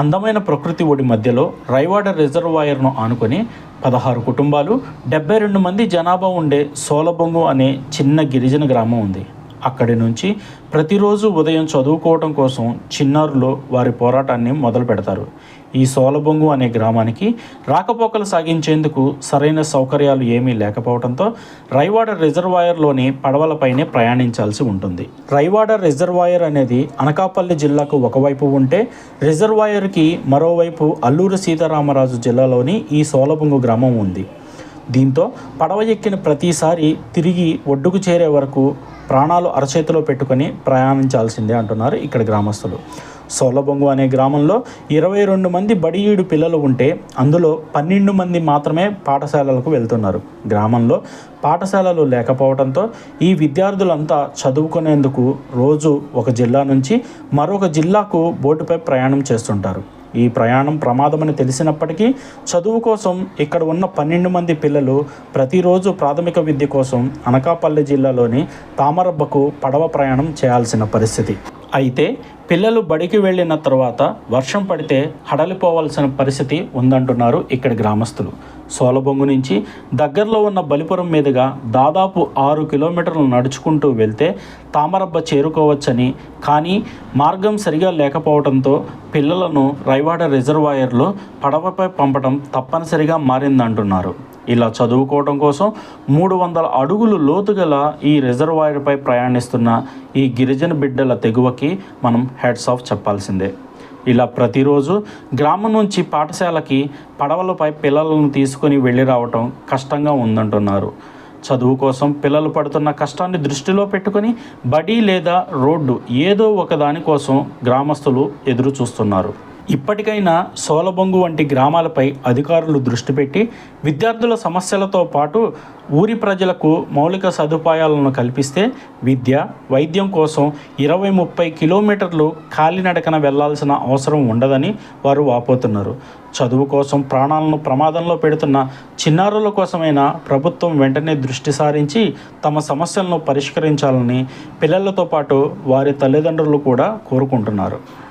అందమైన ప్రకృతి ఒడి మధ్యలో రైవాడ రిజర్వాయర్ను ఆనుకొని పదహారు కుటుంబాలు డెబ్బై రెండు మంది జనాభా ఉండే సోలబొంగు అనే చిన్న గిరిజన గ్రామం ఉంది. అక్కడి నుంచి ప్రతిరోజు ఉదయం చదువుకోవడం కోసం చిన్నారులు వారి పోరాటాన్ని మొదలు పెడతారు. ఈ సోలబొంగు అనే గ్రామానికి రాకపోకలు సాగించేందుకు సరైన సౌకర్యాలు ఏమీ లేకపోవడంతో రైవాడ రిజర్వాయర్లోని పడవలపైనే ప్రయాణించాల్సి ఉంటుంది. రైవాడ రిజర్వాయర్ అనేది అనకాపల్లి జిల్లాకు ఒకవైపు ఉంటే రిజర్వాయర్కి మరోవైపు అల్లూరు సీతారామరాజు జిల్లాలోని ఈ సోలబొంగు గ్రామం ఉంది. దీంతో పడవ ఎక్కిన ప్రతిసారి తిరిగి ఒడ్డుకు చేరే వరకు ప్రాణాలు అరచేతిలో పెట్టుకొని ప్రయాణించాల్సిందే అంటున్నారు ఇక్కడ గ్రామస్తులు. సోలబొంగు అనే గ్రామంలో ఇరవై రెండు మంది బడియీడు పిల్లలు ఉంటే అందులో పన్నెండు మంది మాత్రమే పాఠశాలలకు వెళ్తున్నారు. గ్రామంలో పాఠశాలలు లేకపోవడంతో ఈ విద్యార్థులంతా చదువుకునేందుకు రోజు ఒక జిల్లా నుంచి మరొక జిల్లాకు బోటుపై ప్రయాణం చేస్తుంటారు. ఈ ప్రయాణం ప్రమాదమని తెలిసినప్పటికీ చదువు కోసం ఇక్కడ ఉన్న పన్నెండు మంది పిల్లలు ప్రతిరోజు ప్రాథమిక విద్య కోసం అనకాపల్లి జిల్లాలోని తామరబ్బకు పడవ ప్రయాణం చేయాల్సిన పరిస్థితి. అయితే పిల్లలు బడికి వెళ్ళిన తర్వాత వర్షం పడితే హడలిపోవాల్సిన పరిస్థితి ఉందంటున్నారు ఇక్కడి గ్రామస్తులు. సోలబొంగు నుంచి దగ్గరలో ఉన్న బలిపురం మీదుగా దాదాపు ఆరు కిలోమీటర్లు నడుచుకుంటూ వెళ్తే తామరబ్బ చేరుకోవచ్చని కానీ మార్గం సరిగా లేకపోవడంతో పిల్లలను రైవాడ రిజర్వాయర్లో పడవపై పంపడం తప్పనిసరిగా మారిందంటున్నారు. ఇలా చదువుకోవడం కోసం మూడు వందల అడుగులు లోతుగల ఈ రిజర్వాయర్పై ప్రయాణిస్తున్న ఈ గిరిజన బిడ్డల తెగువకి మనం హెడ్స్ ఆఫ్ చెప్పాల్సిందే. ఇలా ప్రతిరోజు గ్రామం నుంచి పాఠశాలకి పడవలపై పిల్లలను తీసుకొని వెళ్ళి రావటం కష్టంగా ఉందంటున్నారు. చదువు కోసం పిల్లలు పడుతున్న కష్టాన్ని దృష్టిలో పెట్టుకొని బడి లేదా రోడ్డు ఏదో ఒక కోసం గ్రామస్తులు ఎదురు చూస్తున్నారు ఇప్పటికైనా సోలబొంగు వంటి గ్రామాలపై అధికారులు దృష్టి పెట్టి విద్యార్థుల సమస్యలతో పాటు ఊరి ప్రజలకు మౌలిక సదుపాయాలను కల్పిస్తే విద్య వైద్యం కోసం ఇరవై ముప్పై కిలోమీటర్లు కాలినడకన వెళ్ళాల్సిన అవసరం ఉండదని వారు వాపోతున్నారు. చదువు కోసం ప్రాణాలను ప్రమాదంలో పెడుతున్న చిన్నారుల కోసమైనా ప్రభుత్వం వెంటనే దృష్టి సారించి తమ సమస్యలను పరిష్కరించాలని పిల్లలతో పాటు వారి తల్లిదండ్రులు కూడా కోరుకుంటున్నారు.